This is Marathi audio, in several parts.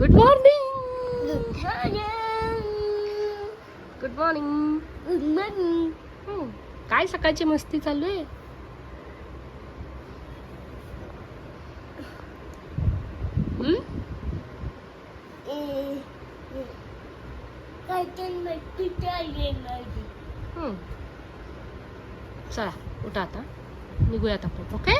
गुड मॉर्निंग गुड मॉर्निंग काय सकाळची मस्ती चालू आहे? हम्म? हम्म. चला उठा आता. निघूयात आपण okay?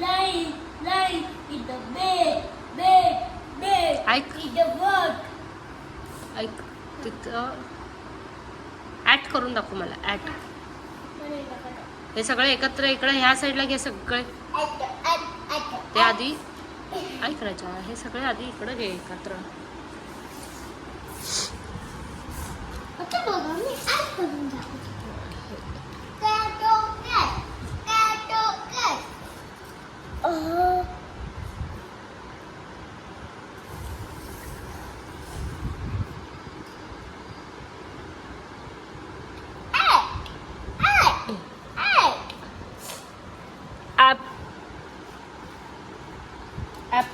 Line, line is the bed, bed, bed ऐक is the word. ऐक तिथं ऍड करून दाखव मला ऍड हे सगळे एकत्र इकडे ह्या साईडला घे सगळे. ते आधी ऐक राजा हे सगळे आधी इकडे घे एकत्र.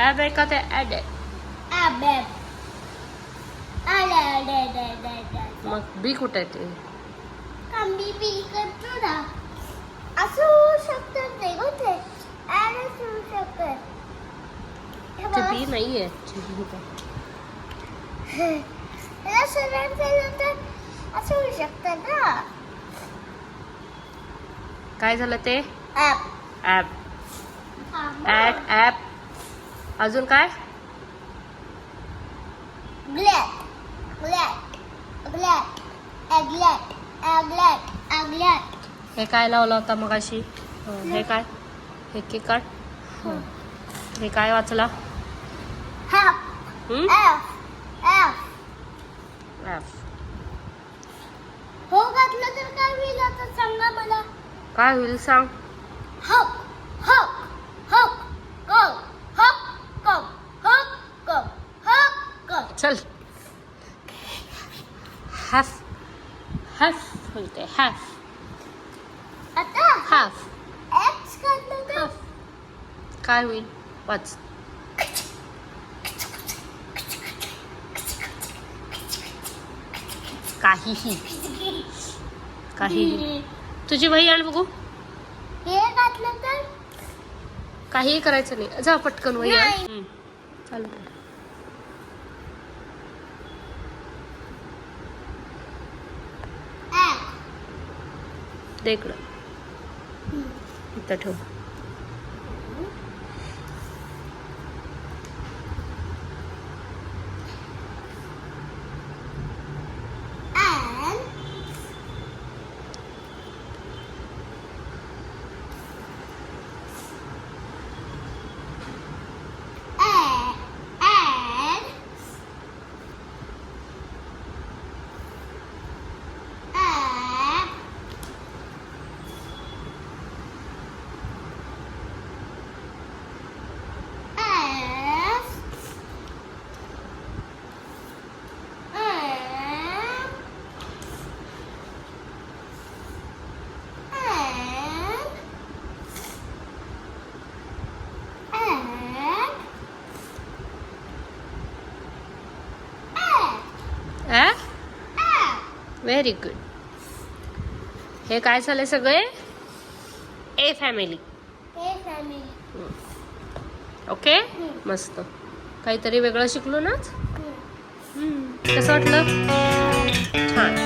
Abel kan det Abel. Abel. मग बी कुठे आहे ते कमी बी करतो ना असं होऊ शकत नाही गो ते ऍडच होऊ शकत ते बी नाहीये असं होऊ शकतं ना काय झालं ते? ॲप ॲप ऍप ॲप अजून काय? हे काय लावला होता मग अशी हे काय? हे किकट हे. काय वाचला? हो घातलं तर काय होईल आता? सांगा मला. काय होईल सांग हक हक हक कव चल हॅफ हॅफ बोलते हॅफ आता हाफ तर हाफ काय होईल वाच काहीही काहीही तुझी वही आण बघू. हे घातलं तर? काहीही करायचं नाही. जा पटकन वही आण. नाही. हं. चालू ॲप दे इकडं. इथं ठेव. व्हेरी गुड हे काय झाले सगळे? ए फॅमिली ओके मस्त. काहीतरी वेगळं शिकलो नाच कसं वाटलं? छान.